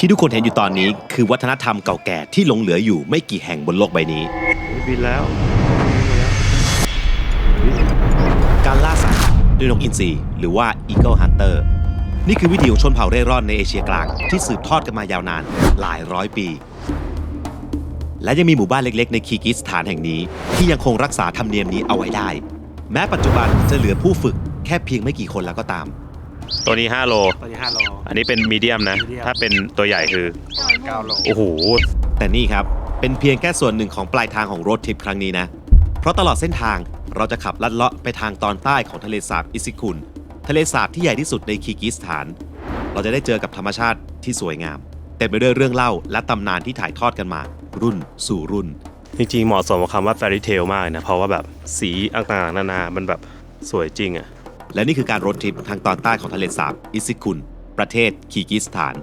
ที่ทุกคนเห็นอยู่ตอนนี้คือวัฒนธรรมเก่าแก่ที่หลงเหลืออยู่ไม่กี่แห่งบนโลกใบนี้ บินแล้วการล่าสัตว์ด้วยนกอินทรีหรือว่า Eagle Hunter นี่คือวิถีของชนเผ่าเร่ร่อนในเอเชียกลางที่สืบทอดกันมายาวนานหลายร้อยปี และยังมีหมู่บ้านเล็กๆ ในคีร์กิสถานแห่งนี้ ที่ยังคงรักษาธรรมเนียมนี้เอาไว้ได้ แม้ปัจจุบันจะเหลือผู้ฝึกแค่เพียงไม่กี่คนแล้วก็ตาม ตัวนี้ 5 โลตอนนี้ห้าโล อันนี้เป็นมีเดียมนะ medium ถ้าเป็นตัวใหญ่คือ ประมาณเก้าโล โอ้โห แต่นี่ครับ เป็นเพียงแค่ส่วนหนึ่งของปลายทางของรถทริปครั้งนี้นะ เพราะตลอดเส้นทางเราจะขับลัดเลาะไปทางตอนใต้ของทะเลสาบอิซิคุนทะเลสาบที่ใหญ่ที่สุดในคีร์กิสถาน เราจะได้เจอกับธรรมชาติที่สวยงาม เต็มไปด้วยเรื่องเล่าและตำนานที่ถ่ายทอดกันมา รุ่นสู่รุ่น จริงๆเหมาะสมกับคำว่า fairy tale มากเลยนะ เพราะว่าแบบสีต่างๆนานา มันแบบสวยจริงอะ และนี่คือการรถทริปทางตอนใต้ของทะเลสาบอิซิคุน ประเทศคีร์กิสถาน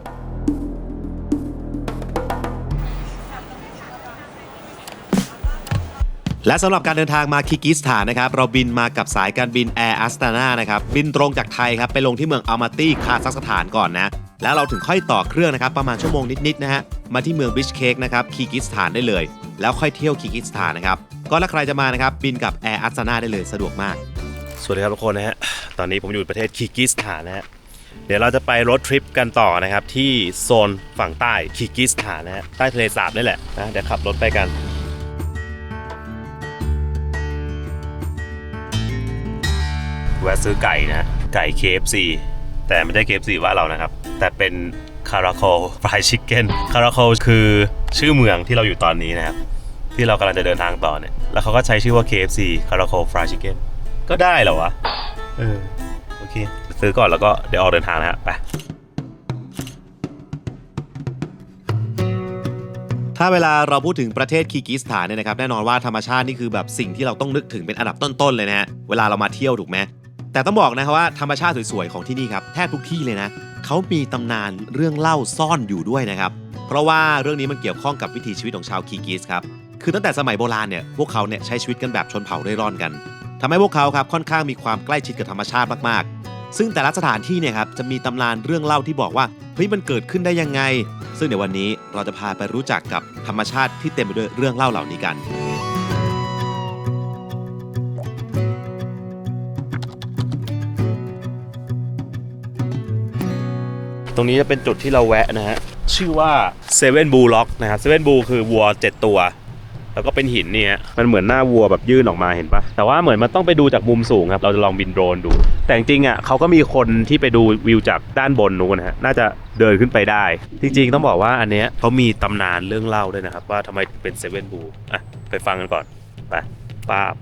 และสำหรับการเดินทางมาคีร์กิสถานนะครับ เราบินมากับสายการบินแอร์อัสตานานะครับ บินตรงจากไทยครับ ไปลงที่เมืองอัลมาตี้คาซัคสถานก่อนนะ แล้วเราถึงค่อยต่อเครื่องนะครับ ประมาณชั่วโมงนิด ๆ นะฮะ มาที่เมืองบิชเคกนะครับคีร์กิสถานได้เลย แล้วค่อยเที่ยวคีร์กิสถานนะครับ ก็ถ้าใครจะมานะครับบินกับแอร์อัสตานาได้เลยสะดวกมาก สวัสดีครับทุกคนนะฮะ ตอนนี้ผมอยู่ประเทศคีร์กิสถานนะฮะ เดี๋ยวเราจะไปรถทริปกันต่อนะครับ ที่โซนฝั่งใต้คีร์กิสถานนะฮะ ใต้ทะเลสาบนี่แหละนะ เดี๋ยวขับรถไปกันแวะซื้อไก่นะ ไก่ KFC แต่ไม่ใช่ KFC ว่าเรานะครับ แต่เป็นคาราโคฟรายชิคเก้นคาราโคคือชื่อเมืองที่เราอยู่ตอนนี้นะครับ ที่เรากำลังจะเดินทางต่อเนี่ย แล้วเขาก็ใช้ชื่อว่า KFC คาราโคฟรายชิคเก้น ก็ได้เหรอวะ เออ โอเค ซื้อก่อนแล้วก็เดี๋ยวออกเดินทางนะฮะไป ถ้าเวลาเราพูดถึงประเทศคีร์กิสถานเนี่ยนะครับแน่นอนว่าธรรมชาตินี่คือแบบสิ่งที่เราต้องนึกถึงเป็นอันดับต้นๆเลยนะฮะเวลาเรามาเที่ยวถูกไหมแต่ต้องบอกนะครับว่าธรรมชาติสวยๆของที่นี่ครับแทบทุกที่เลยนะเขามีตำนานเรื่องเล่าซ่อนอยู่ด้วยนะครับ เพราะว่าเรื่องนี้มันเกี่ยวข้องกับวิถีชีวิตของชาวคีร์กิสครับ คือตั้งแต่สมัยโบราณเนี่ยพวกเขาเนี่ยใช้ชีวิตกันแบบชนเผ่าเร่ร่อนกัน ทำให้พวกเขาครับค่อนข้างมีความใกล้ชิดกับธรรมชาติมากๆ ซึ่งแต่ละสถานที่เนี่ยครับจะมีตำนานเรื่องเล่าที่บอกว่าเฮ้ยมันเกิดขึ้นได้ยังไง ซึ่งในวันนี้เราจะพาไปรู้จักกับธรรมชาติที่เต็มไปด้วยเรื่องเล่าเหล่านี้กันตรงนี้จะเป็นจุดที่เราแวะนะฮะ ชื่อว่าเซเว่นบูล็อกนะครับเซเว่นบูคือวัว 7 ตัว แล้วก็เป็นหินเนี่ยมันเหมือนหน้าวัวแบบยื่นออกมาเห็นปะแต่ว่าเหมือนมันต้องไปดูจากมุมสูงครับ เราจะลองบินโดรนดู แต่จริงอะเขาก็มีคนที่ไปดูวิวจากด้านบนนู้นนฮะน่าจะเดินขึ้นไปได้ จริงๆ ต้องบอกว่าอันเนี้ยเขามีตำนานเรื่องเล่าด้วยนะครับ ว่าทำไมเป็นเซเว่นบูอะไปฟังกันก่อนไปป้าบ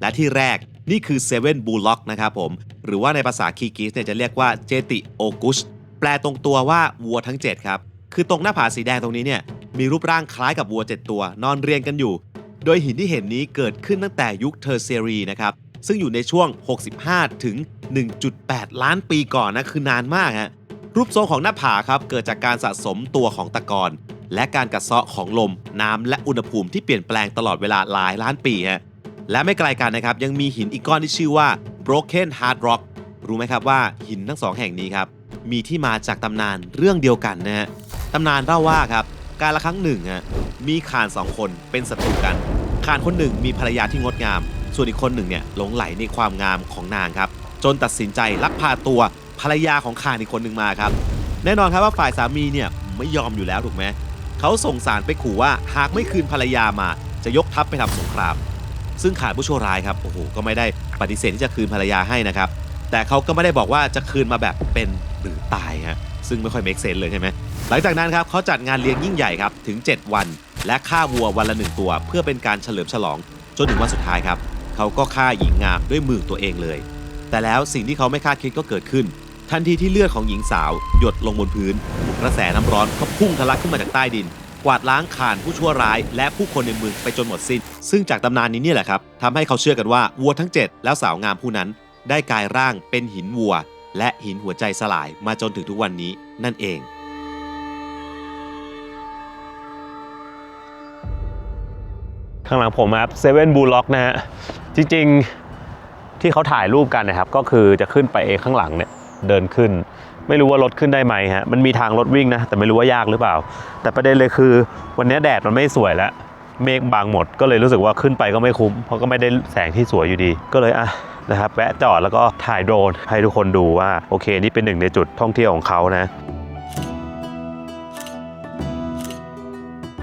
และที่แรกนี่คือเซเว่นบูล็อกนะครับผม หรือว่าในภาษาคีกิสเนี่ยจะเรียกว่าเจติโอกุสแปลตรงตัวว่าวัวทั้ง 7 ครับ คือตรงหน้าผาสีแดงตรงนี้เนี่ยมีรูปร่างคล้ายกับวัว 7 ตัวนอนเรียงกันอยู่ โดยหินที่เห็นนี้เกิดขึ้นตั้งแต่ยุคเทอร์เซรีนะครับซึ่งอยู่ในช่วง 65 ถึง 1.8 ล้านปีก่อนนะคือนานมากฮะรูปทรงของหน้าผาครับเกิดจากการสะสมตัวของตะกอนและการกัดเซาะของลม น้ำและอุณหภูมิที่เปลี่ยนแปลงตลอดเวลาหลายล้านปีฮะและไม่ไกลกันนะครับยังมีหินอีกก้อนที่ชื่อว่า Broken Hard Rock รู้ไหมครับว่าหินทั้งสองแห่งนี้ครับมีที่มาจากตำนานเรื่องเดียวกันนะฮะ ตำนานเล่าว่าครับ การละครั้งหนึ่งฮะมีข่านสองคนเป็นศัตรูกันข่านคนหนึ่งมีภรรยาที่งดงาม ส่วนอีกคนหนึ่งเนี่ยหลงไหลในความงามของนางครับ จนตัดสินใจลักพาตัวภรรยาของข่านอีกคนหนึ่งมาครับ แน่นอนครับว่าฝ่ายสามีเนี่ยไม่ยอมอยู่แล้วถูกไหมเขาส่งสารไปขู่ว่าหากไม่คืนภรรยามา จะยกทัพไปทำสงคราม ซึ่งข่านผู้ชั่วร้ายครับโอ้โหก็ไม่ได้ปฏิเสธที่จะคืนภรรยาให้นะครับ แต่เขาก็ไม่ได้บอกว่าจะคืนมาแบบเป็นหรือตายฮะ ซึ่งไม่ค่อยเมคเซนเลยใช่ไหมหลังจากนั้นครับเขาจัดงานเลี้ยงยิ่งใหญ่ครับถึง 7 วัน และฆ่าวัววันละหนึ่งตัว เพื่อเป็นการเฉลิมฉลองจนถึงวันสุดท้ายครับเขาก็ฆ่าหญิงงามด้วยมือตัวเองเลย แต่แล้วสิ่งที่เขาไม่คาดคิดก็เกิดขึ้น ทันทีที่เลือดของหญิงสาว หยดลงบนพื้น กระแสน้ำร้อนก็พุ่งทะลักขึ้นมาจากใต้ดิน กวาดล้างขานผู้ชั่วร้าย และผู้คนในเมืองไปจนหมดสิ้น ซึ่งจากตำนานนี้นี่แหละครับทำให้เขาเชื่อกันว่าวัวทั้ง 7 แล้วสาวงามผู้นั้น ได้กลายร่างเป็นหินวัว และหินหัวใจสลายมาจนถึงทุกวันนี้นั่นเอง ข้างหลังผมครับเซเว่นบูล็อกนะฮะ จริงๆที่เขาถ่ายรูปกันนะครับ ก็คือจะขึ้นไปเองข้างหลังเนี่ยเดินขึ้น ไม่รู้ว่ารถขึ้นได้ไหมฮะ มันมีทางรถวิ่งนะ แต่ไม่รู้ว่ายากหรือเปล่า แต่ประเด็นเลยคือ วันนี้แดดมันไม่สวยแล้ว เมฆบางหมด ก็เลยรู้สึกว่าขึ้นไปก็ไม่คุ้ม เพราะก็ไม่ได้แสงที่สวยอยู่ดี ก็เลยอะ นะครับแวะจอดแล้วก็ถ่ายโดรนให้ทุกคนดูว่าโอเค นี่เป็นหนึ่งในจุดท่องเที่ยวของเขานะ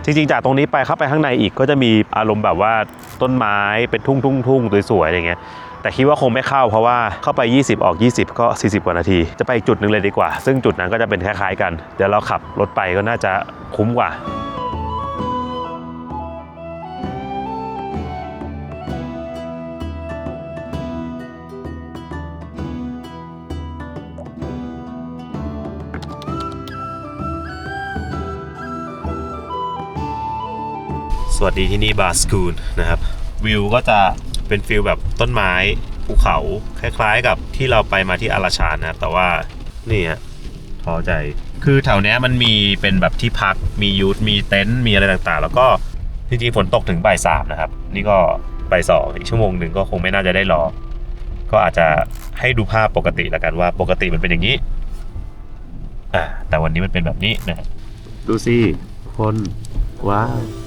จริงๆ จากตรงนี้ไปเข้าไปข้างในอีกก็จะมีอารมณ์แบบว่าต้นไม้เป็นทุ่งทุ่งทุ่งสวยๆอะไรเงี้ยแต่คิดว่าคงไม่เข้าเพราะว่าเข้าไป 20 ออก 20 ก็ 40 กว่านาที จะไปอีกจุดหนึ่งเลยดีกว่า ซึ่งจุดนั้นก็จะเป็นคล้ายๆกัน เดี๋ยวเราขับรถไปก็น่าจะคุ้มกว่า วัสดีที่นี่บาสคูนนะครับ วิวก็จะเป็นฟิลแบบต้นไม้ภูเขาคล้ายๆ กับที่เราไปมาที่อาราชานนะครับ แต่ว่านี่ฮะท้อใจ คือแถวเนี้ยมันมีเป็นแบบที่พักมียูทมีเต็นท์มีอะไรต่างๆ แล้วก็จริงๆฝนตกถึงบ่ายสามนะครับ นี่ก็บ่ายสองอีกชั่วโมงหนึ่งก็คงไม่น่าจะได้รอ ก็อาจจะให้ดูภาพปกติแล้วกันว่าปกติมันเป็นอย่างนี้อ่าแต่วันนี้มันเป็นแบบนี้นะฮะดูสิคนว้าว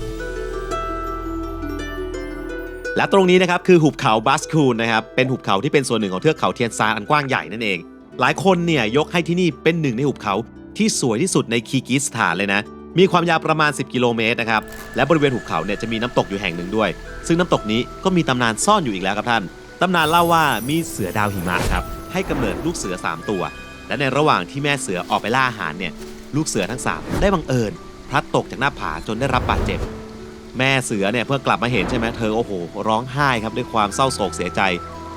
และตรงนี้นะครับคือหุบเขาบัสคูนนะครับเป็นหุบเขาที่เป็นส่วนหนึ่งของเทือกเขาเทียนซานอันกว้างใหญ่นั่นเอง หลายคนเนี่ยยกให้ที่นี่เป็นหนึ่งในหุบเขาที่สวยที่สุดในคีกิสถานเลยนะ มีความยาวประมาณ 10 กิโลเมตรนะครับ และบริเวณหุบเขาเนี่ยจะมีน้ำตกอยู่แห่งหนึ่งด้วย ซึ่งน้ำตกนี้ก็มีตำนานซ่อนอยู่อีกแล้วครับท่าน ตำนานเล่าว่ามีเสือดาวหิมะครับให้กำเนิดลูกเสือ 3 ตัว และในระหว่างที่แม่เสือออกไปล่าอาหารเนี่ย ลูกเสือทั้งสามได้บังเอิญพลัดตกจากหน้าผาจนได้รับบาดเจ็บ แม่เสือเนี่ยเพื่อกลับมาเห็นใช่ไหมเธอโอ้โห ร้องไห้ครับด้วยความเศร้าโศกเสียใจ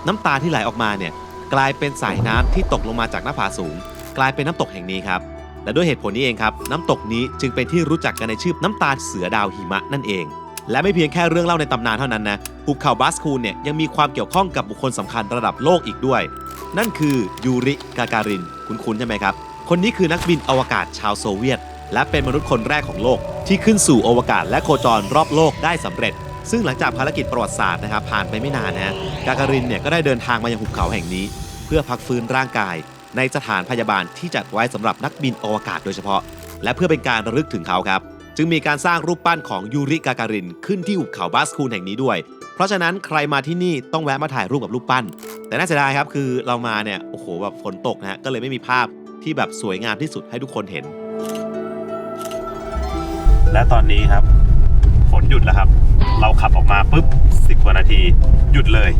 น้ำตาที่ไหลออกมาเนี่ยกลายเป็นสายน้ำที่ตกลงมาจากหน้าผาสูง กลายเป็นน้ำตกแห่งนี้ครับและด้วยเหตุผลนี้เองครับน้ำตกนี้จึงเป็นที่รู้จักกันในชื่อน้ำตาเสือดาวหิมะนั่นเอง และไม่เพียงแค่เรื่องเล่าในตำนานเท่านั้นนะภูเขาบัสคูนเนี่ยยังมีความเกี่ยวข้องกับบุคคลสำคัญระดับโลกอีกด้วย นั่นคือยูริกาการิน คุ้นๆใช่ไหมครับ คนนี้คือนักบินอวกาศชาวโซเวียต และเป็นมนุษย์คนแรกของโลก ที่ขึ้นสู่อวกาศและโคจรรอบโลกได้สำเร็จ ซึ่งหลังจากภารกิจประวัติศาสตร์นะครับผ่านไปไม่นานนะกาการินเนี่ยก็ได้เดินทางมายังหุบเขาแห่งนี้ เพื่อพักฟื้นร่างกาย ในสถานพยาบาลที่จัดไว้สำหรับนักบินอวกาศโดยเฉพาะ และเพื่อเป็นการระลึกถึงเขาครับจึงมีการสร้างรูปปั้นของยูริกาการิน ขึ้นที่หุบเขาบาสคูนแห่งนี้ด้วย เพราะฉะนั้นใครมาที่นี่ต้องแวะมาถ่ายรูปกับรูปปั้น แต่น่าเสียดายครับคือเรามาเนี่ยโอ้โหแบบฝนตกนะฮะก็เลยไม่มีภาพที่แบบสวยงามที่สุดให้ทุกคนเห็น และตอนนี้ครับฝนหยุดแล้วครับ เราขับออกมาปุ๊บสิบกว่านาที หยุดเลย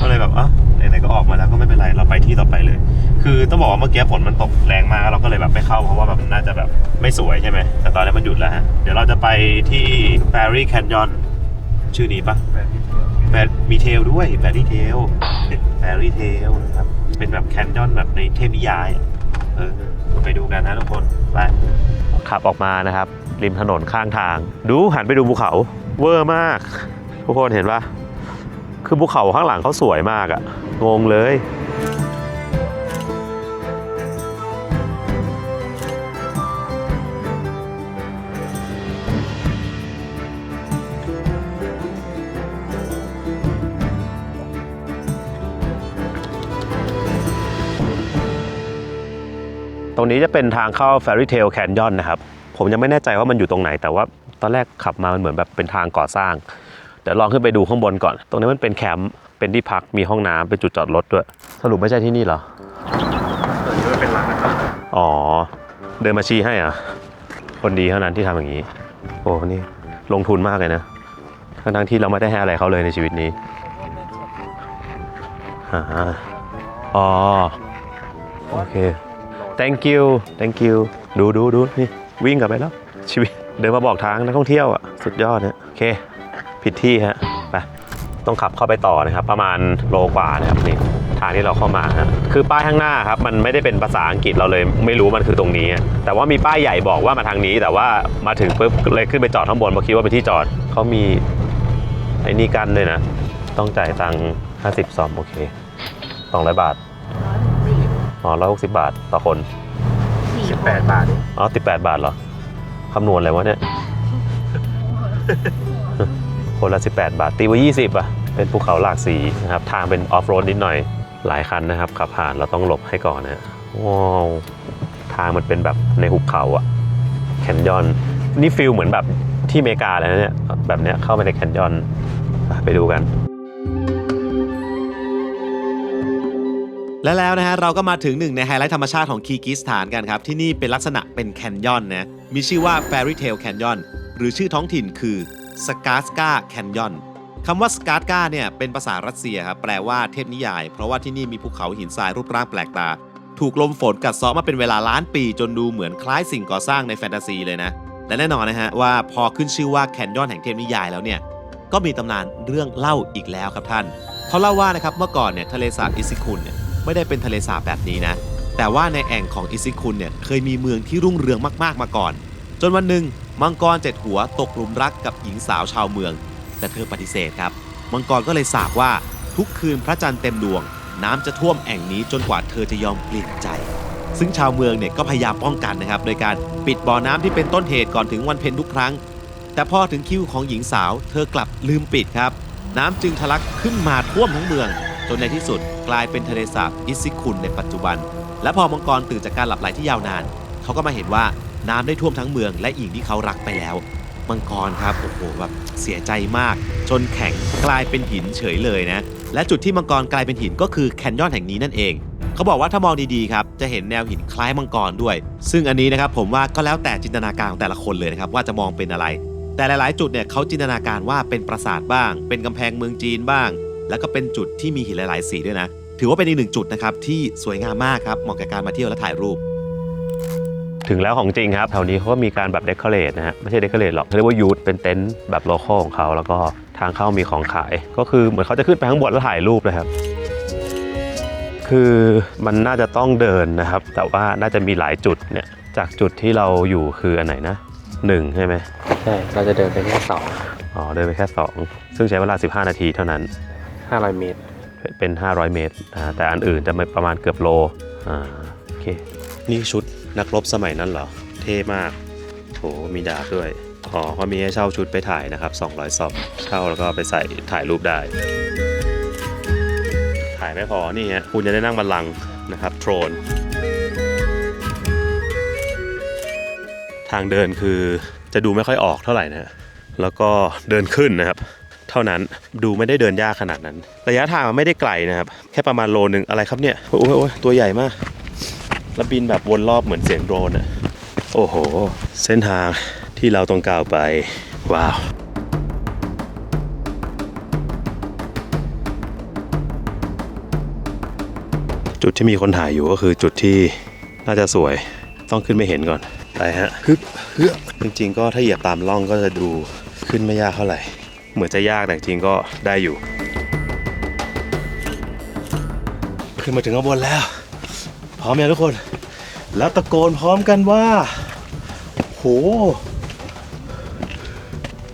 ก็เลยแบบอะไหนๆก็ออกมาแล้วก็ไม่เป็นไรเราไปที่ต่อไปเลย คือต้องบอกว่าเมื่อกี้ฝนมันตกแรงมากเราก็เลยแบบไม่เข้าเพราะว่าแบบน่าจะแบบไม่สวยใช่ไหมแต่ตอนนี้มันหยุดแล้วฮะเดี๋ยวเราจะไปที่ Fairy Canyon ชื่อนี้ปะแฟมีเทลด้วย Fairy Tail Fairy Tail นะครับเป็นแบบแคนยอนแบบในเทพนิยาย เออไปดูกันนะทุกคนไปขับออกมานะครับ ริมถนนข้างทาง ดูหันไปดูภูเขาเวอร์มาก ทุกคนเห็นปะคือภูเขาข้างหลังเขาสวยมากอะงงเลย รงนี้จะเป็นทางเข้า Fairy Tail Canyon นะครับ ผมยังไม่แน่ใจว่ามันอยู่ตรงไหน แต่ว่าตอนแรกขับมามันเหมือนแบบเป็นทางก่อสร้าง เดี๋ยวลองขึ้นไปดูข้างบนก่อน ตรงนี้มันเป็นแคมป์เป็นที่พักมีห้องน้ำเป็นจุดจอดรถด้วย สรุปไม่ใช่ที่นี่เหรอเป็นร้านนะครับอ๋อ เดินมาชี้ให้เหรอะ คนดีเท่านั้นที่ทำอย่างนี้ โอ้นี่ลงทุนมากเลยนะทั้งๆที่เราไม่ได้ให้อะไรเขาเลยในชีวิตนี้อ่าอ๋อโอเค thank you thank you ดูดูดูนี่วิ่งกลับไปแล้ว ชีวิตเดินมาบอกทางนักท่องเที่ยวอะสุดยอดเนี่ยโอเค ผิดที่ฮะไปต้องขับเข้าไปต่อนะครับ ประมาณโลกว่านะครับนี่ทางที่เราเข้ามาฮะคือป้ายข้างหน้าครับ มันไม่ได้เป็นภาษาอังกฤษเราเลย ไม่รู้มันคือตรงนี้ แต่ว่ามีป้ายใหญ่บอกว่ามาทางนี้ แต่ว่ามาถึงปุ๊บเลยขึ้นไปจอดข้างบนเพราะคิดว่าเป็นที่จอดเขามีไอ้นี่กันด้วยนะ ต้องจ่ายตังค์50ซอมโอเค200 บาท อ๋อ160บาทต่อคนสิบแปดบาทเองอ๋อติดแปดบาทเหรอคำนวณอะไรวะเนี่ย คนละ18บาท ตีไว้20อะ เป็นภูเขาหลากสีนะครับ ทางเป็นออฟโรดนิดหน่อย หลายคันนะครับ ขับผ่านเราต้องหลบให้ก่อนนะฮะว้าว ทางมันเป็นแบบในหุบเขาอะแคนยอน นี่ฟิลเหมือนแบบที่อเมริกาเลยนะเนี่ย แบบเนี้ยเข้าไปในแคนยอนอะไปดูกัน และแล้วนะฮะเราก็มาถึงหนึ่งในไฮไลท์ธรรมชาติของคีร์กิสถานกันครับ ที่นี่เป็นลักษณะเป็นแคนยอนนะมีชื่อว่า Fairy Tail Canyon หรือชื่อท้องถิ่นคือ s k a r s k a Canyon คำว่า s k a r s k a เนี่ยเป็นภาษารัสเซียครับแปลว่าเทพนิยาย เพราะว่าที่นี่มีภูเขาหินทรายรูปร่างแปลกตา ถูกลมฝนกัดเซาะมาเป็นเวลาล้านปี จนดูเหมือนคล้ายสิ่งก่อสร้างในแฟนตาซีเลยนะและแน่นอนนะฮะว่าพอขึ้นชื่อว่าแคนยอนแห่งเทพนิยายแล้วเนี่ยก็มีตำนานเรื่องเล่าอีกแล้วครับท่านเขาเล่าว่านะครับเมื่อก่อนเนี่ยทะเลสาบอิซิคุนเนี่ย ไม่ได้เป็นทะเลสาบแบบนี้นะ แต่ว่าในแอ่งของอิซิคุนเนี่ยเคยมีเมืองที่รุ่งเรืองมากๆมาก่อน จนวันหนึ่งมังกรเจ็ดหัวตกหลุมรักกับหญิงสาวชาวเมือง แต่เธอปฏิเสธครับ มังกรก็เลยสาบว่าทุกคืนพระจันทร์เต็มดวง น้ำจะท่วมแอ่งนี้จนกว่าเธอจะยอมเปลี่ยนใจ ซึ่งชาวเมืองเนี่ยก็พยายามป้องกันนะครับโดยการปิดบ่อน้ำที่เป็นต้นเหตุก่อนถึงวันเพ็ญทุกครั้ง แต่พอถึงคิวของหญิงสาว เธอกลับลืมปิดครับ น้ำจึงทะลักขึ้นมาท่วมทั้งเมือง จนในที่สุด กลายเป็นทะเลสาบอิซิคุนในปัจจุบัน และพอมังกรตื่นจากการหลับไหลที่ยาวนาน เขาก็มาเห็นว่าน้ำได้ท่วมทั้งเมืองและหญิงที่เขารักไปแล้ว มังกรครับโอ้โหแบบเสียใจมาก จนแข็งกลายเป็นหินเฉยเลยนะ และจุดที่มังกรกลายเป็นหินก็คือแคนยอนแห่งนี้นั่นเองเขาบอกว่าถ้ามองดีๆครับจะเห็นแนวหินคล้ายมังกรด้วย ซึ่งอันนี้นะครับผมว่าก็แล้วแต่จินตนาการของแต่ละคนเลยนะครับว่าจะมองเป็นอะไร แต่หลายๆ จุดเนี่ยเขาจินตนาการว่าเป็นปราสาทบ้าง เป็นกำแพงเมืองจีนบ้าง แล้วก็เป็นจุดที่มีหินหลาย ๆ สีด้วยนะ ถือว่าเป็นอีกหนึ่งจุดนะครับที่สวยงามมากครับเหมาะกับการมาเที่ยวและถ่ายรูป ถึงแล้วของจริงครับแถวนี้เขาก็มีการแบบเดคอเรทนะฮะไม่ใช่เดคอเรทหรอกเขาเรียกว่ายูทเป็นเต็นท์แบบโลคอลของเขาแล้วก็ทางเข้ามีของขาย ก็คือเหมือนเขาจะขึ้นไปข้างบนแล้วถ่ายรูปนะครับ คือมันน่าจะต้องเดินนะครับ แต่ว่าน่าจะมีหลายจุดเนี่ยจากจุดที่เราอยู่คืออันไหนนะหนึ่งใช่ไหมใช่ เราจะเดินไปแค่สองอ๋อเดินไปแค่ 2 ซึ่งใช้เวลา 15 นาทีเท่านั้น ห้าร้อยเมตร เป็น 500 เมตรนะฮะแต่อันอื่นจะมาประมาณเกือบโลอ่าโอเค นี่ชุดนักรบสมัยนั้นเหรอ เท่มากโหมีดาบด้วยอ๋อเขามีให้เช่าชุดไปถ่ายนะครับ 200ซอบเช่าแล้วก็ไปใส่ถ่ายรูปได้ ถ่ายไม่พอนี่ฮะคุณจะได้นั่งบัลลังก์นะครับโทรน ทางเดินคือจะดูไม่ค่อยออกเท่าไหร่นะฮะแล้วก็เดินขึ้นนะครับ เท่านั้นดูไม่ได้เดินยากขนาดนั้น ระยะทางมันไม่ได้ไกลนะครับ แค่ประมาณโลนึงอะไรครับเนี่ยโอ้ยโอ้ยตัวใหญ่มาก แล้วบินแบบวนรอบเหมือนเสียงโดรนอะโอ้โห เส้นทางที่เราต้องก้าวไป ว้าวจุดที่มีคนถ่ายอยู่ก็คือจุดที่น่าจะสวยต้องขึ้นไม่เห็นก่อนไปฮะฮึบฮึบจริงๆ ก็ถ้าเหยียบตามร่องก็จะดูขึ้นไม่ยากเท่าไหร่ เหมือนจะยากแต่จริงๆก็ได้อยู่ ขึ้นมาถึงข้างบนแล้ว พร้อมยังทุกคน แล้วตะโกนพร้อมกันว่า โห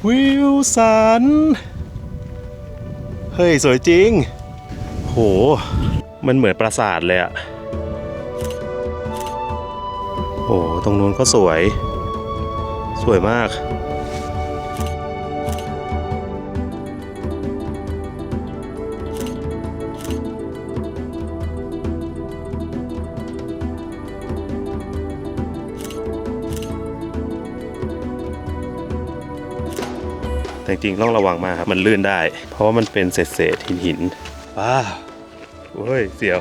วิวสัน เฮ้ย สวยจริง โห มันเหมือนปราสาทเลยอะโอ้ตรงนู้นก็สวย สวยมาก จริงๆต้องระวังมากครับ มันลื่นได้ เพราะว่ามันเป็นเศษๆหินหินว้าวเฮ้ย เสียว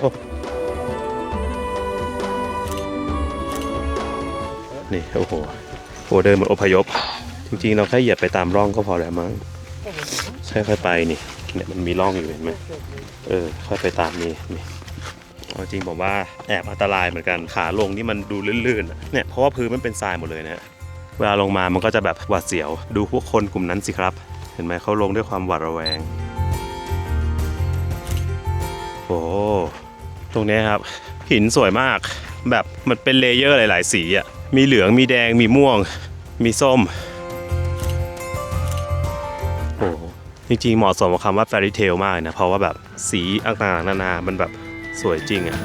นี่ โอ้โหโหเดินเหมือนอพยพ จริงๆ เราแค่เหยียบไปตามร่องก็พอแล้วมั้งค่อยๆไปนี่ เนี่ยมันมีร่องอยู่เห็นไหม เออ ค่อยไปตามนี่นี่จริงผมว่าแอบอันตรายเหมือนกันขาลงนี่มันดูลื่นๆ เนี่ยเพราะว่าพื้นมันเป็นทรายหมดเลยนะฮะ เวลาลงมามันก็จะแบบหวาดเสียว ดูพวกคนกลุ่มนั้นสิครับ เห็นไหมเขาลงด้วยความหวาดระแวง โอ้ตรงนี้ครับ หินสวยมาก แบบมันเป็นเลเยอร์หลาย ๆ สีอะมีเหลืองมีแดงมีม่วง มีส้มโอ้จริง ๆ เหมาะสมกับคำว่า fairy tale มากนะ เพราะว่าแบบสีต่างๆนานา มันแบบสวยจริงอะ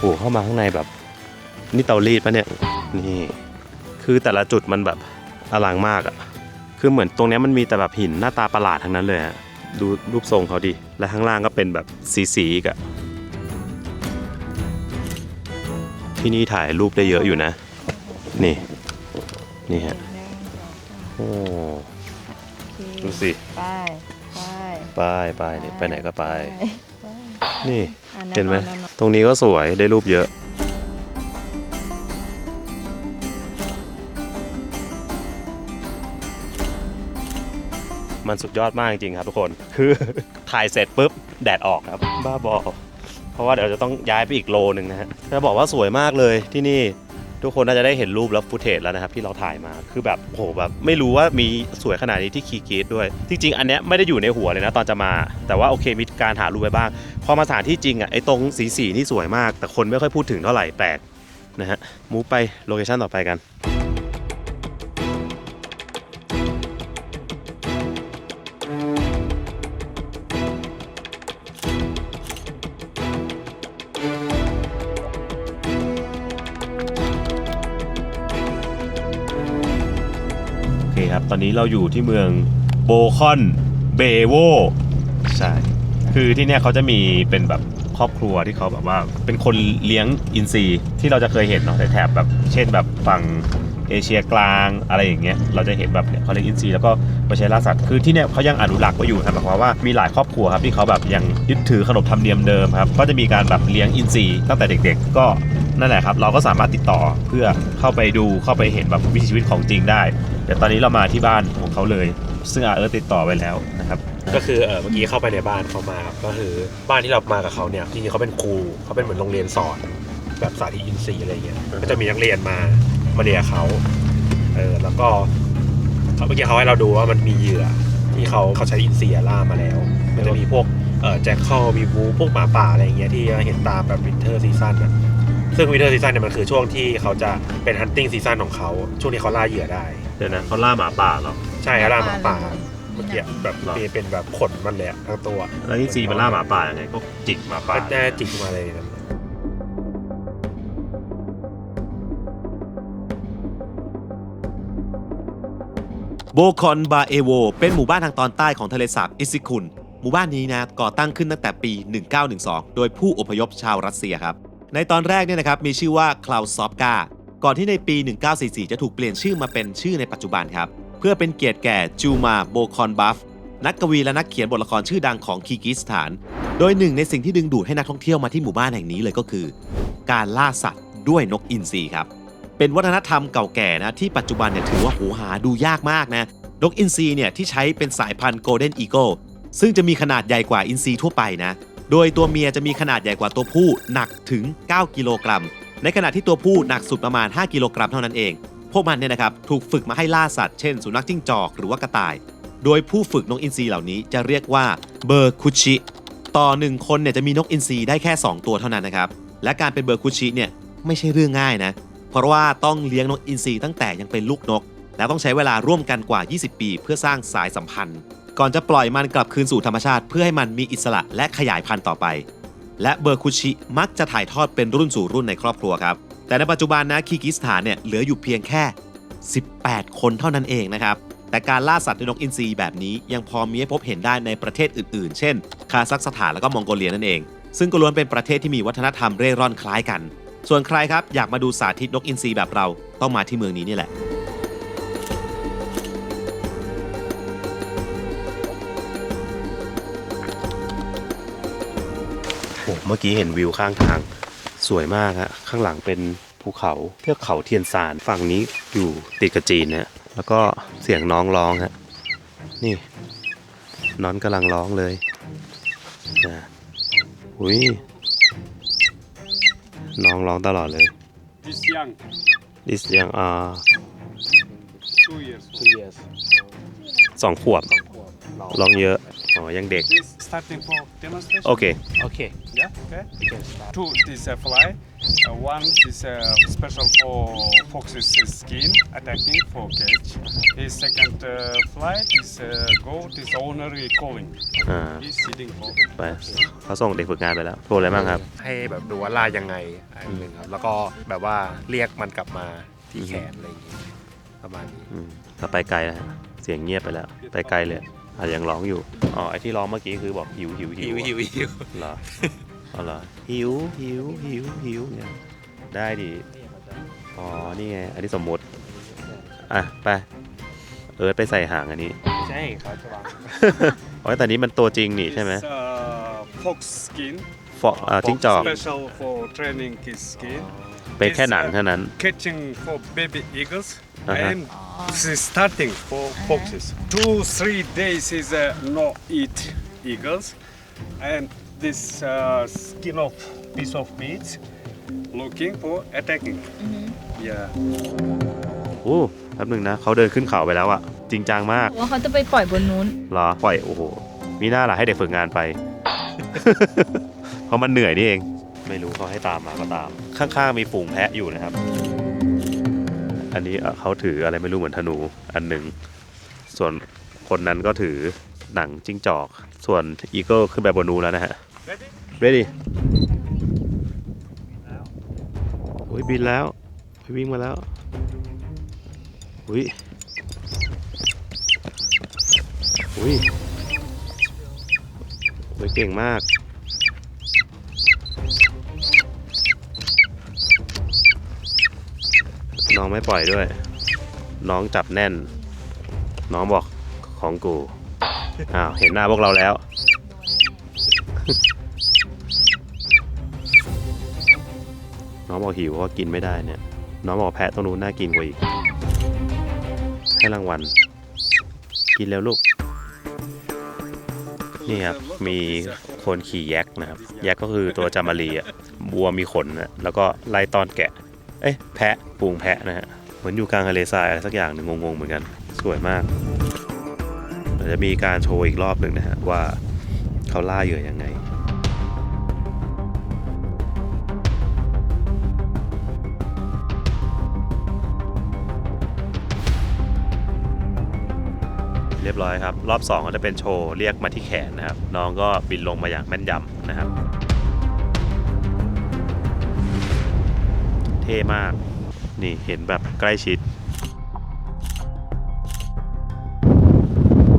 โอ้เข้ามาข้างในแบบ นี่เตารีดปะเนี่ย นี่ คือแต่ละจุดมันแบบอลังมากอะ่ะคือเหมือนตรงเนี้ยมันมีแต่แบบหินหน้าตาประหลาดทั้งนั้นเลยฮะดูรูปทรงเขาดิ และข้างล่างก็เป็นแบบสีสีๆอีกอะที่นี่ถ่ายรูปได้เยอะอยู่นะ นี่ นี่ฮะ โอ้ ดูสิ ไป ไป ไป ไปเนี่ยไปไหนก็ไปไป นี่อะเห็นไหมแอๆๆตรงนี้ก็สวยได้รูปเยอะมันสุดยอดมากจริงๆครับทุกคน คือถ่ายเสร็จปุ๊บ แดดออกครับ บ้าบอ เพราะว่าเดี๋ยวจะต้องย้ายไปอีกโลหนึ่งนะฮะจะบอกว่าสวยมากเลยที่นี่ ทุกคนน่าจะได้เห็นรูปแล้วฟุตเทจแล้วนะครับที่เราถ่ายมาคือแบบโหแบบไม่รู้ว่ามีสวยขนาดนี้ที่คีเกตด้วย จริง ๆ อันเนี้ยไม่ได้อยู่ในหัวเลยนะตอนจะมา แต่ว่าโอเคมีการหารูปไปบ้าง พอมาสถานที่จริงอะไอ้ตรงสีสีนี่สวยมาก แต่คนไม่ค่อยพูดถึงเท่าไหร่แปลกนะฮะมูไปโลเคชั่นต่อไปกัน ตอนนี้เราอยู่ที่เมืองโบคอนเบโวใช่ คือที่เนี่ยเขาจะมีเป็นแบบครอบครัวที่เขาแบบว่าเป็นคนเลี้ยงอินทรีที่เราจะเคยเห็นเนาะในแถบแบบเช่นแบบฝั่งเอเชียกลางอะไรอย่างเงี้ยเราจะเห็นแบบเนี่ยเขาเลี้ยงอินทรีแล้วก็ไปใช้ล่าสัตว์คือที่เนี่ยเขายังอนุรักษ์ไว้อยู่นะหมายความว่ามีหลายครอบครัวครับที่เขาแบบยังยึดถือขนบธรรมเนียมเดิมครับก็จะมีการแบบเลี้ยงอินทรีตั้งแต่เด็ก ๆ ก็ นั่นแหละครับ เราก็สามารถติดต่อเพื่อเข้าไปดูเข้าไปเห็นแบบวิถีชีวิตของจริงได้เดี๋ยวตอนนี้เรามาที่บ้านของเขาเลย ซึ่งอาเอิร์ติดต่อไปแล้วนะครับ ก็คือเออเมื่อกี้เข้าไปในบ้านเขามาครับก็คือบ้านที่เรามากับเขาเนี่ยจริงๆเขาเป็นครูเขาเป็นเหมือนโรงเรียนสอนแบบสาธิตอินทรีย์อะไรเงี้ยก็จะมีนักเรียนมามาเรียนเขาเออแล้วก็เขาเมื่อกี้เขาให้เราดูว่ามันมีเหยื่อที่เขาเขาใช้อินทรีย์ล่ามาแล้วมันจะมีพวกเออแจ็คเข้ามีบูพวกหมาป่าอะไรเงี้ยที่เห็นตามแบบวินเทอร์ซีซั่นอะ ซึ่งวินเทอร์ซีซั่นเนี่ยมันคือช่วงที่เขาจะเป็นฮันติ้งซีซั่นของเขา ช่วงที่เขาล่าเหยื่อได้ เดี๋ยวนะเขาล่าหมาป่าเหรอ ใช่ล่าหมาป่าเมื่อกี้แบบมีเป็นแบบขนมันเลยอะทั้งตัวแล้วอินทรีมันล่าหมาป่ายังไงก็จิกหมาป่าก็ได้จิกมาเลยนะโบคอนบาเอโวเป็นหมู่บ้านทางตอนใต้ของทะเลสาบอิซิคุน หมู่บ้านนี้นะก่อตั้งขึ้นตั้งแต่ปี 1912 โดยผู้อพยพชาวรัสเซียครับ ในตอนแรกเนี่ยนะครับมีชื่อว่าคลาวซอฟกาก่อนที่ในปี 1944 จะถูกเปลี่ยนชื่อมาเป็นชื่อในปัจจุบันครับ เพื่อเป็นเกียรติแก่จูมาโบคอนบัฟนักกวีและนักเขียนบทละครชื่อดังของคีกิสถาน โดยหนึ่งในสิ่งที่ดึงดูดให้นักท่องเที่ยวมาที่หมู่บ้านแห่งนี้เลยก็คือ การล่าสัตว์ด้วยนกอินทรีครับ เป็นวัฒนธรรมเก่าแก่นะที่ปัจจุบันเนี่ยถือว่าโหหาดูยากมากนะ นกอินทรีเนี่ยที่ใช้เป็นสายพันธุ์โกลเด้นอีโกซึ่งจะมีขนาดใหญ่กว่าอินทรีทั่วไปนะ โดยตัวเมียจะมีขนาดใหญ่กว่าตัวผู้หนักถึง 9 กิโลกรัม ในขณะที่ตัวผู้หนักสุดประมาณ 5 กิโลกรัมเท่านั้นเอง พวกมันเนี่ยนะครับถูกฝึกมาให้ล่าสัตว์เช่น สุนัขจิ้งจอกหรือว่ากระต่าย โดยผู้ฝึกนกอินทรีเหล่านี้จะเรียกว่าเบอร์คุชิ ต่อหนึ่งคนเนี่ยจะมีนกอินทรีได้แค่ 2 ตัวเท่านั้นนะครับ และการเป็นเบอร์คุชิเนี่ยไม่ใช่เรื่องง่ายนะ เพราะว่าต้องเลี้ยงนกอินทรีตั้งแต่ยังเป็นลูกนก และต้องใช้เวลาร่วมกันกว่า 20 ปี เพื่อสร้างสายสัมพันธ์ ก่อนจะปล่อยมันกลับคืนสู่ธรรมชาติ เพื่อให้มันมีอิสระและขยายพันธุ์ต่อไป และเบอร์คุชิมักจะถ่ายทอดเป็นรุ่นสู่รุ่นในครอบครัวครับ แต่ในปัจจุบันนะคีกิสถานเนี่ยเหลืออยู่เพียงแค่ 18 คนเท่านั้นเองนะครับ แต่การล่าสัตว์ด้วยนกอินทรีแบบนี้ยังพอมีให้พบเห็นได้ในประเทศอื่นๆ เช่น คาซัคสถานและก็มองโกเลียนั่นเอง ซึ่งก็ล้วนเป็นประเทศที่มีวัฒนธรรมเร่ร่อนคล้ายกัน ส่วนใครครับอยากมาดูสาธิตนกอินทรีแบบเราต้องมาที่เมืองนี้นี่แหละ มื่อกี้เห็นวิวข้างทางสวยมากฮะข้างหลังเป็นภูเขาเทือกเขาเทียนซานฝั่งนี้อยู่ติดกับจีนนะแล้วก็เสียงน้องร้องฮะนี่ น้อนกำลังร้องเลยนะอุ้ยน้องร้องตลอดเลย This young, ดิสยังอ่า two years old. two years สองขวบร้องเยอะ อ๋อ ยังเด็ก This starting for demonstration. โอเค okay Yeah. Okay. you can start Two. This uh, fly. Uh, one is uh, special for fox's skin attacking for cage. His second uh, flight is uh, go. This owner is calling. อ่า He's sitting for. ไปเขาส่งเด็กฝึกงานไปแล้วโทรอะไรบ้างครับ ให้แบบดูว่าล่า Mm. ยังไงอันหนึ่งครับ แล้วก็แบบว่าเรียกมันกลับมาที่แขนอะไรอย่างเงี้ยอืมเออแล้วก็แบบว่าเลี้ยงมันกับมาที่แขนอะไรอย่างเงี้ยอืมแล้วก็แบบว่าเลี้ยงมันกลับมาที่แขนอะไรอย่างเงี้ยอืประมาณนี้ อืมถ้าไปไกลแล้วฮะเสียงเงียบไปแล้ว ไปไกลเลย อาจจะยังร้องอยู่ อ๋อ ไอที่ร้องเมื่อกี้คือบอกหิวหิวหิวหิวหิวหิวเหรออ๋อเหรอหิวหิวหิวหิวเนี่ยได้ดิ อ๋อ นี่ไง อันนี้สมมุติ อะ ไป เอิร์ธไปใส่ห่างอันนี้ ใช่เขาจะวางอ๋อแต่นี้มันตัวจริงนี่ใช่ไหม It's, uh, fox skin ฟอกอ่าจิ้งจอก special for training kids skin เป็นแค่หนังเท่านั้น catching for baby eagles Uh-huh. and this is starting for foxes two three days is uh, no eat eagles and this uh, skin of piece of meat looking for attacking yeah โอ้แป๊บหนึงนะเขาเดินขึ้นเขาไปแล้วอะจริงจังมากว่าเขาจะไปปล่อยบนนู้นเหรอปล่อยโอ้โหมีหน้าล่ะให้เด็กฝึกงานไป เพราะมันเหนื่อยนี่เอง ไม่รู้เขาให้ตามมาก็ตาม ข้างๆมีฝูงแพะอยู่นะครับ อันนี้เอ่อเขาถืออะไรไม่รู้เหมือนธนูอันหนึ่งส่วนคนนั้นก็ถือหนังจิ้งจอก ส่วนอีเกิลขึ้นไปบนนูนแล้วนะฮะ ready โอ้ยบินแล้วไปวิ่งมาแล้วอุ้ยอุ้ยโอ้ยเก่งมาก น้องไม่ปล่อยด้วย น้องจับแน่น น้องบอกของกู อ้าว เห็นหน้าพวกเราแล้ว น้องบอกหิวเพราะกินไม่ได้เนี่ย น้องบอกแพะตรงนู้นน่ากินกว่าอีก ให้รางวัล กินแล้วลูก นี่ครับ มีคนขี่แยกนะครับ แยกก็คือตัวจามารีอะ บัวมีขนนะแล้วก็ไล่ตอนแกะ เอ้ยแพะปูงแพะนะฮะเหมือนอยู่กลางทะเลทรายอะไรสักอย่างหนึ่งงงๆเหมือนกัน สวยมากเดี๋ยวจะมีการโชว์อีกรอบหนึ่งนะฮะว่าเขาล่าเหยื่อยังไงเรียบร้อยครับ รอบ2ก็จะเป็นโชว์เรียกมาที่แขนนะครับ น้องก็บินลงมาอย่างแม่นยำนะครับ เท่มาก นี่เห็นแบบใกล้ชิด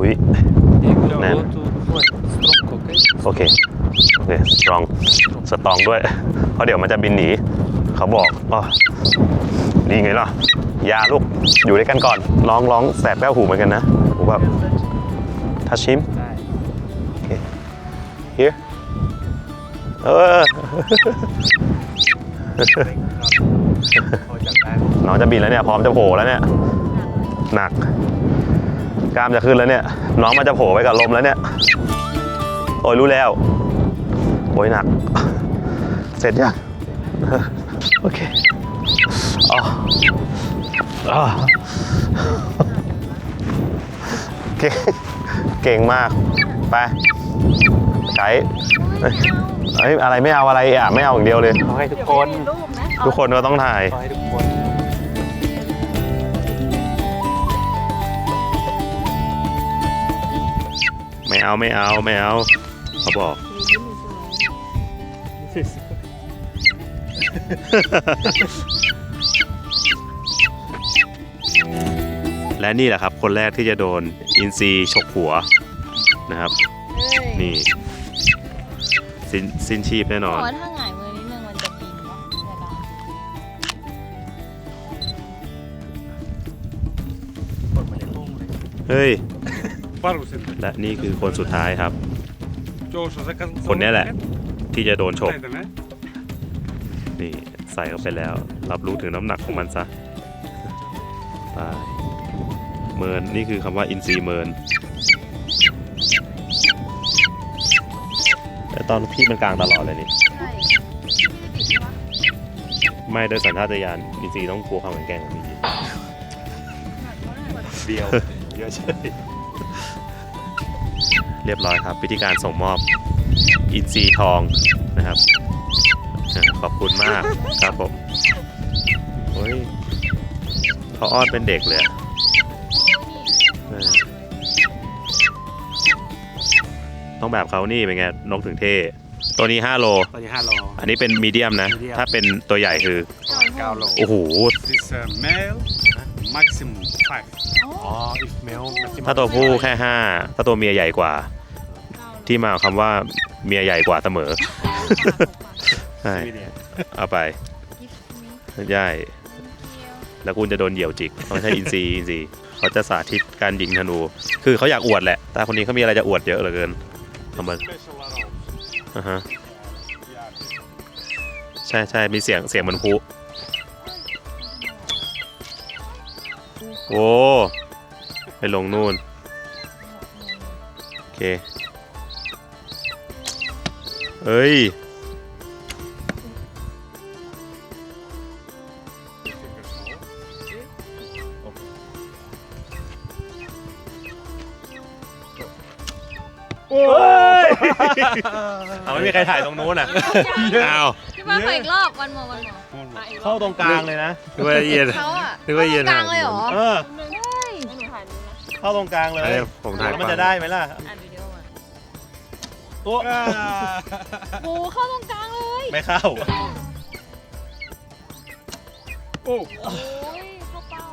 อุ้ย Go Man. to what? Stroke, okay? โอเค โอเค สตรอง สตรองด้วย เพราะเดี๋ยวมันจะบินหนี เขาบอกอ๋อนี่ไงล่ะยาลูก อยู่ด้วยกันก่อน ร้องร้องแสบแก้วหูเหมือนกันนะผมแบบทัชชิม here เออ น้องจะบินแล้วเนี่ยพร้อมจะโผล่แล้วเนี่ยหนักกล้ามจะขึ้นแล้วเนี่ย น้องมันจะโผล่ไปกับลมแล้วเนี่ย โอ้ยรู้แล้ว โอ้ยหนัก เสร็จยังโอเคอ๋ออ๋อเก่งเก่งมาก ไปไกด์ เอ้ยเอ้ยอะไรไม่เอาอะไรอะไม่เอาอย่างเดียวเลยเขาให้ทุกคนรูปนะทุกคนก็ต้องถ่ายเขาให้ทุกคนไม่เอาไม่เอาไม่เอาเขาบอก และนี่แหละครับ คนแรกที่จะโดนอินซีฉกหัวนะครับ นี่ สิ้นสิ้นชีพแน่นอนเถ้าหงายมือนิดนึงมันจะปีนเวลาเฮ้ยและนี่คือคนสุดท้ายครับคนนี้แหละ ที่จะโดนฉก นี่ใส่เข้าไปแล้ว รับรู้ถึงน้ำหนักของมันซะตายเมินนี่คือคำว่าอินซีเมิน อนพี่มันกลางตลอดเลยนี่ใช่ไม่โดยสัญชาตญาณอินซีต้องกลัวความแข็งแกร่งของมีเบียวเยอะใช่เรียบร้อยครับพิธีการส่งมอบอินซีทองนะครับอ่าขอบคุณมากครับผมโอ้ยเขาอ้อนเป็นเด็กเลยอะ ต้องแบบเขานี่เป็นไงนกถึงเท่ตัวนี้5โล ตอนนี้ห้าโล อันนี้เป็นมีเดียมนะ Medium ถ้าเป็นตัวใหญ่คือประมาณเก้าโล โอ้โห This uh, male, maximum five. อ๋อ if male maximum ถ้าตัวผู้แค่ 5 ถ้าตัวเมียใหญ่กว่า ที่มาของคำว่าเมียใหญ่กว่าเสมอใช่เอาไปใช่แล้วคุณจะโดนเหยี่ยวจิกเขาไม่ใช่อินซีอินซีเขาจะสาธิตการยิงธนู คือเขาอยากอวดแหละแต่คนนี้เขามีอะไรจะอวดเยอะเหลือเกิน ทำไม Special arrows. อ่าฮะ Yeah. ใช่ใช่มีเสียงเสียงเหมือนพลุโอ้ไปลงนู่น โอเค เอ้ย เอาไม่มีใครถ่ายตรงนู้นอะอ้าวพี่ว่าขออีกรอบวันโมวันโมเข้าตรงกลางเลยนะนึกว่าเย็นเขาอะนึกว่าเย็นกลางเลยเหรอเออเข้าตรงกลางเลยอันนี้ผมถ่ายแล้วมันจะได้ไหมล่ะอัดวิดีโอมาโอ้โอ้เข้าตรงกลางเลย ไม่เข้า Oh, โอ้ยเข้าเป้า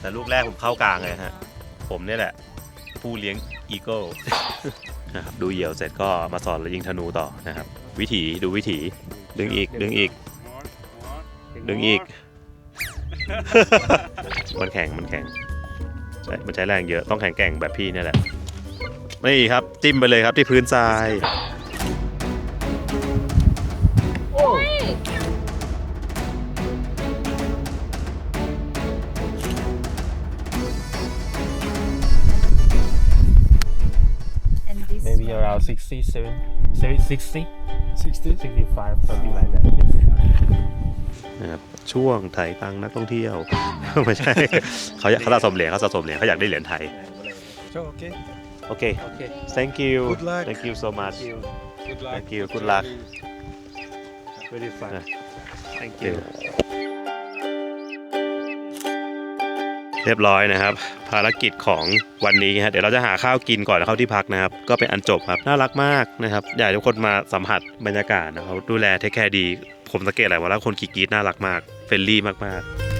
แต่ลูกแรกผมเข้ากลางเลยฮะ ผมเนี่ยแหละ ผู้เลี้ยงอีเกิล นะครับดูเหยี่ยวเสร็จก็มาสอนเรายิงธนูต่อนะครับ วิถีดูวิถีดึงอีกดึงอีก ดึงอีก มันแข็งมันแข็งใช่มันใช้แรงเยอะต้องแข็งแกร่งแบบพี่นี่แหละนี่ครับ จิ้มไปเลยครับที่พื้นทราย 60, 70, 70 60, 60 65, something like that. Yes. นะครับช่วงไถ่ตังค์นักท่องเที่ยว ไม่ใช่เขาอยากเขาสะสมเหรียญเขาสะสมเหรียญเขาอยากได้เหรียญไทย So okay. โอเค Okay. thank you Good luck. thank you so much Good luck. Thank you. Good luck. Very fun. Thank you. เรียบร้อยนะครับ ภารกิจของวันนี้ฮะเดี๋ยวเราจะหาข้าวกินก่อนเข้าที่พักนะครับ ก็เป็นอันจบครับน่ารักมากนะครับอยากให้ทุกคนมาสัมผัสบรรยากาศนะครับดูแลเทคแคร์ดี ผมสังเกตอะไรว่าแล้วคนกีกีดน่ารักมากเฟรนลี่มากๆ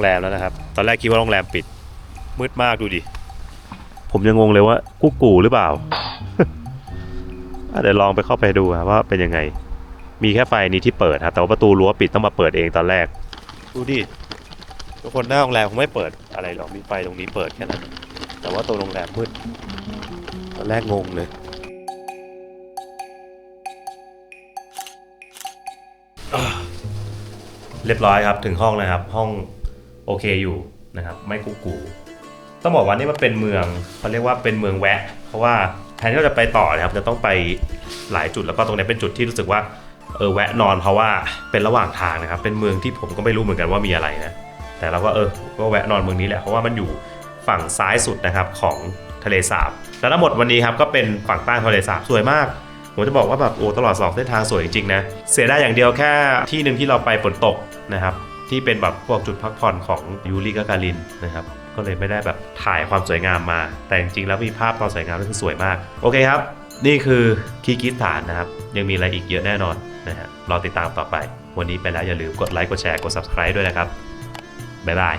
รงแรมแล้วนะครับ ตอนแรกคิดว่าโรงแรมปิด มืดมากดูดิ ผมยังงงเลยว่ากุ๊กกูหรือเปล่าอะเดี๋ยวลองไปเข้าไปดูครับว่าเป็นยังไง มีแค่ไฟนี้ที่เปิดครับแต่ว่าประตูรั้วปิดต้องมาเปิดเองตอนแรก ดูดิทุกคนหน้าโรงแรมคงไม่เปิดอะไรหรอก มีไฟตรงนี้เปิดแค่นั้น แต่ว่าตัวโรงแรมมืด ตอนแรกงงเลยอะเรียบร้อยครับ ถึงห้องนะครับ ห้อง โอเคอยู่นะครับไม่กุ๊กกูต้องบอกว่านี่มันเป็นเมืองเขาเรียกว่าเป็นเมืองแวะ เพราะว่าแทนที่เราจะไปต่อนะครับจะต้องไปหลายจุดแล้วก็ตรงนี้เป็นจุดที่รู้สึกว่าเออแวะนอนเพราะว่าเป็นระหว่างทางนะครับ เป็นเมืองที่ผมก็ไม่รู้เหมือนกันว่ามีอะไรนะแต่เราก็เออก็แวะนอนเมืองนี้แหละเพราะว่ามันอยู่ฝั่งซ้ายสุดนะครับของทะเลสาบแล้วทั้งหมดวันนี้ครับก็เป็นฝั่งใต้ทะเลสาบสวยมากผมจะบอกว่าแบบโอ้ตลอดสองเส้นทางสวยจริงๆนะเสียได้อย่างเดียวแค่ที่หนึ่งที่เราไปฝนตกนะครับ ที่เป็นแบบพวกจุดพักผ่อนของยูริกาการินนะครับก็เลยไม่ได้แบบถ่ายความสวยงามมา แต่จริงๆแล้วมีภาพความสวยงามก็คือสวยมาก โอเคครับ นี่คือคีกิสถานนะครับ ยังมีอะไรอีกเยอะแน่นอนนะฮะรอติดตามต่อไป วันนี้ไปแล้วอย่าลืมกดไลค์กดแชร์กด subscribe ด้วยนะครับ บ๊ายบาย